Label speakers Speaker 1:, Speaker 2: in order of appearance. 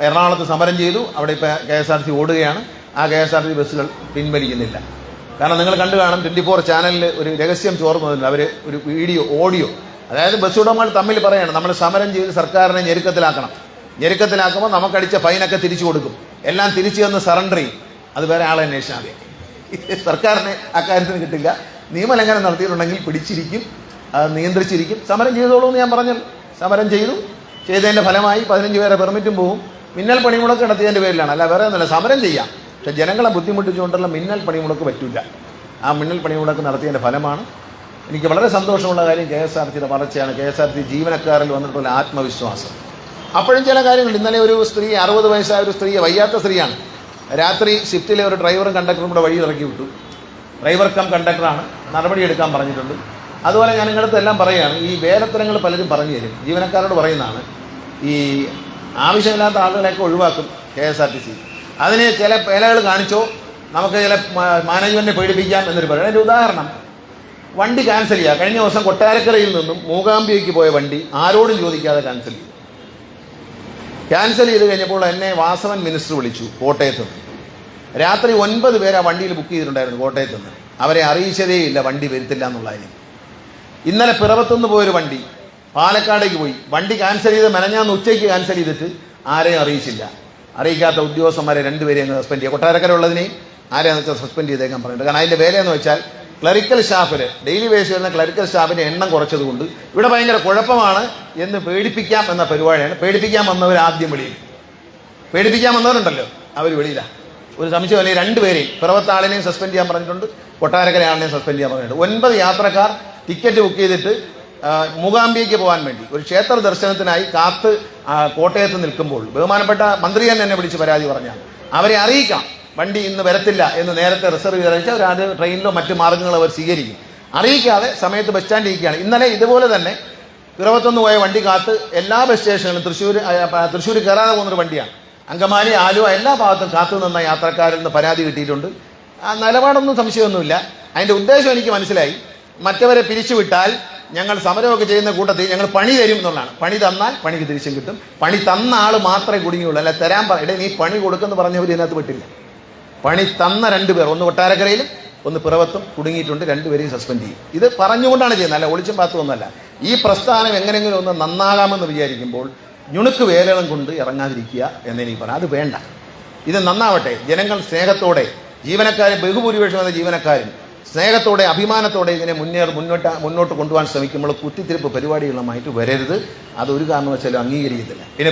Speaker 1: എറണാകുളത്ത് സമരം ചെയ്തു. അവിടെ ഇപ്പോൾ കെ എസ് ആർ സി ഓടുകയാണ്. ആ കെ എസ് ആർ സി ബസ്സുകൾ പിൻവലിക്കുന്നില്ല. കാരണം നിങ്ങൾ കണ്ടു കാണും ട്വന്റി ഫോർ ചാനലിൽ ഒരു രഹസ്യം ചോർന്നു വന്നിട്ടുണ്ട് അവർ ഒരു വീഡിയോ ഓഡിയോ. അതായത് ബസ് ഉടമകൾ തമ്മിൽ പറയാണ് നമ്മൾ സമരം ചെയ്ത് സർക്കാരിനെ ഞെരുക്കത്തിലാക്കണം. ഞെരുക്കത്തിലാക്കുമ്പോൾ നമുക്കടിച്ച ഫൈനൊക്കെ തിരിച്ചു കൊടുക്കും. എല്ലാം തിരിച്ചു തന്ന് സറണ്ടർ ചെയ്യും. അത് വേറെ ആളെ അന്വേഷിച്ചാൽ സർക്കാരിനെ സർക്കാരിന് അക്കാര്യത്തിന് കിട്ടില്ല. നിയമലംഘനം നടത്തിയിട്ടുണ്ടെങ്കിൽ പിടിച്ചിരിക്കും അത് നിയന്ത്രിച്ചിരിക്കും. സമരം ചെയ്തോളൂ എന്ന് ഞാൻ പറഞ്ഞു സമരം ചെയ്തു. ചെയ്തതിന്റെ ഫലമായി പതിനഞ്ച് പേരെ പെർമിറ്റും പോകും. മിന്നൽ പണിമുടക്ക് നടത്തിയതിന്റെ പേരിലാണ്. അല്ല വേറെ ഒന്നുമില്ല സമരം ചെയ്യാം. പക്ഷെ ജനങ്ങളെ ബുദ്ധിമുട്ടിച്ചുകൊണ്ടുള്ള മിന്നൽ പണിമുടക്ക് പറ്റില്ല ആ മിന്നൽ പണിമുടക്ക് നടത്തിയതിന്റെ ഫലമാണ്. എനിക്ക് വളരെ സന്തോഷമുള്ള കാര്യം കെ എസ് ആർ ടിയുടെ വളർച്ചയാണ്. കെ എസ് ആർ ടി ജീവനക്കാരിൽ വന്നിട്ടുള്ള ആത്മവിശ്വാസം. അപ്പോഴും ചില കാര്യങ്ങൾ ഇന്നലെ ഒരു സ്ത്രീ അറുപത് വയസ്സായ ഒരു സ്ത്രീയെ വയ്യാത്ത സ്ത്രീയാണ്. രാത്രി ഷിഫ്റ്റിലെ ഒരു ഡ്രൈവറും കണ്ടക്ടറും കൂടെ വഴി ഇറക്കി വിട്ടു. ഡ്രൈവർ കം കണ്ടക്ടറാണ്. നടപടിയെടുക്കാൻ പറഞ്ഞിട്ടുണ്ട്. അതുപോലെ ഞാൻ നിങ്ങളുടെ എല്ലാം പറയുകയാണ്. ഈ വേലത്തരങ്ങൾ പലരും പറഞ്ഞു തരും. ജീവനക്കാരോട് പറയുന്നതാണ്. ഈ ആവശ്യമില്ലാത്ത ആളുകളെയൊക്കെ ഒഴിവാക്കും K S R T C. അതിന് ചില പേലകൾ കാണിച്ചോ? നമുക്ക് ചില മാനേജ്മെന്റിനെ പേടിപ്പിക്കാം എന്നൊരു പറയും അതിന്റെ ഉദാഹരണം. വണ്ടി ക്യാൻസൽ ചെയ്യുക കഴിഞ്ഞ ദിവസം കൊട്ടാരക്കരയിൽ നിന്നും മൂകാംബിയയ്ക്ക് പോയ വണ്ടി ആരോടും ചോദിക്കാതെ ക്യാൻസൽ ചെയ്തു. ക്യാൻസൽ ചെയ്ത് കഴിഞ്ഞപ്പോൾ എന്നെ വാസവൻ മിനിസ്റ്റർ വിളിച്ചു കോട്ടയത്ത് രാത്രി ഒൻപത് പേര് ആ വണ്ടിയിൽ ബുക്ക് ചെയ്തിട്ടുണ്ടായിരുന്നു കോട്ടയത്ത് നിന്ന്. അവരെ അറിയിച്ചതേ ഇല്ല വണ്ടി വരുത്തില്ല എന്നുള്ളതിന്. ഇന്നലെ പിറവത്തുനിന്ന് പോയൊരു വണ്ടി പാലക്കാടേക്ക് പോയി. വണ്ടി ക്യാൻസൽ ചെയ്ത് മെനഞ്ഞാന്ന് ഉച്ചയ്ക്ക് ക്യാൻസൽ ചെയ്തിട്ട് ആരെയും അറിയിച്ചില്ല. അറിയിക്കാത്ത ഉദ്യോഗസ്ഥന്മാരെ രണ്ടുപേരെയും അങ്ങ് സസ്പെൻഡ് ചെയ്യുക കൊട്ടാരക്കരയുള്ളതിനെയും ആരെയാന്ന് വെച്ചാൽ സസ്പെൻഡ് ചെയ്തേക്കാൻ പറഞ്ഞിട്ടുണ്ട് കാരണം അതിന്റെ വേലയെന്ന് വെച്ചാൽ ക്ലറിക്കൽ സ്റ്റാഫിൽ ഡെയിലി ബേസ് വരുന്ന ക്ലറിക്കൽ സ്റ്റാഫിന്റെ എണ്ണം കുറച്ചതുകൊണ്ട് ഇവിടെ ഭയങ്കര കുഴപ്പമാണ് എന്ന് പേടിപ്പിക്കാം എന്ന പരിപാടിയാണ്. പേടിപ്പിക്കാൻ വന്നവർ ആദ്യം വെളിയിൽ. പേടിപ്പിക്കാൻ വന്നവരുണ്ടല്ലോ അവർ വെളിയിലാണ് ഒരു സംശയം അല്ലെങ്കിൽ രണ്ടുപേരെയും പിറവത്താളിനെയും സസ്പെൻഡ് ചെയ്യാൻ പറഞ്ഞിട്ടുണ്ട് കൊട്ടാരക്കരയാളിനെയും സസ്പെൻഡ് ചെയ്യാൻ പറഞ്ഞിട്ടുണ്ട്. ഒൻപത് യാത്രക്കാർ ടിക്കറ്റ് ബുക്ക് ചെയ്തിട്ട് മൂകാംബിയയ്ക്ക് പോകാൻ വേണ്ടി. ഒരു ക്ഷേത്ര ദർശനത്തിനായി കാത്ത് കോട്ടയത്ത് നിൽക്കുമ്പോൾ ബഹുമാനപ്പെട്ട മന്ത്രി തന്നെ എന്നെ വിളിച്ച് പരാതി പറഞ്ഞാൽ അവരെ അറിയിക്കാം. വണ്ടി ഇന്ന് വരത്തില്ല എന്ന് നേരത്തെ റിസർവ് ചെയ്ത് അറിയിച്ചാൽ അവർ അത് ട്രെയിനിലോ മറ്റു മാർഗങ്ങളോ അവർ സ്വീകരിക്കും. അറിയിക്കാതെ സമയത്ത് ബസ് സ്റ്റാൻഡിൽ ഇരിക്കുകയാണ്. ഇന്നലെ ഇതുപോലെ തന്നെ പിറവത്തുനിന്ന് പോയ വണ്ടി കാത്ത് എല്ലാ ബസ് സ്റ്റേഷനിലും തൃശ്ശൂർ തൃശ്ശൂർ കയറാതെ പോകുന്നൊരു വണ്ടിയാണ്. അങ്കമാലി ആലുവ എല്ലാ ഭാഗത്തും കാത്തു നിന്ന യാത്രക്കാരിൽ നിന്ന് പരാതി കിട്ടിയിട്ടുണ്ട്. ആ നിലപാടൊന്നും സംശയമൊന്നുമില്ല. അതിന്റെ ഉദ്ദേശം എനിക്ക് മനസ്സിലായി. മറ്റവരെ പിരിച്ചുവിട്ടാൽ ഞങ്ങൾ സമരമൊക്കെ ചെയ്യുന്ന കൂട്ടത്തിൽ ഞങ്ങൾ പണി തരും എന്നുള്ളതാണ്. പണി തന്നാൽ പണിക്ക് തിരിച്ചും കിട്ടും. പണി തന്ന ആൾ മാത്രമേ കുടുങ്ങിയുള്ളൂ. അല്ല തരാൻ പറ ഇടേ നീ പണി കൊടുക്കുമെന്ന് പറഞ്ഞവർ ഇതിനകത്ത് വിട്ടില്ല പണി തന്ന രണ്ട് പേർ ഒന്ന് കൊട്ടാരക്കരയിലും ഒന്ന് പിറവത്തും കുടുങ്ങിയിട്ടുണ്ട്. രണ്ടുപേരെയും സസ്പെൻഡ് ചെയ്യും. ഇത് പറഞ്ഞുകൊണ്ടാണ് ചെയ്യുന്നത്. അല്ല ഒളിച്ചും പാത്തും ഒന്നല്ല ഈ പ്രസ്ഥാനം എങ്ങനെയെങ്കിലും ഒന്ന് നന്നാകാമെന്ന് വിചാരിക്കുമ്പോൾ ഞുണുക്ക് വേലകളും കൊണ്ട് ഇറങ്ങാതിരിക്കുക എന്നെനിക്ക് പറയാം അത് വേണ്ട. ഇത് നന്നാവട്ടെ. ജനങ്ങൾ സ്നേഹത്തോടെ ജീവനക്കാരും ബഹുഭൂരിപക്ഷം എന്ന ജീവനക്കാരും സ്നേഹത്തോടെ അഭിമാനത്തോടെ ഇതിനെ മുന്നേർ മുന്നോട്ട് മുന്നോട്ട് കൊണ്ടുപോകാൻ ശ്രമിക്കുമ്പോൾ കുത്തിത്തിരിപ്പ് പരിപാടികളുമായിട്ട് വരരുത്. അതൊരു കാരണവശാലും അംഗീകരിക്കത്തില്ല. പിന്നെ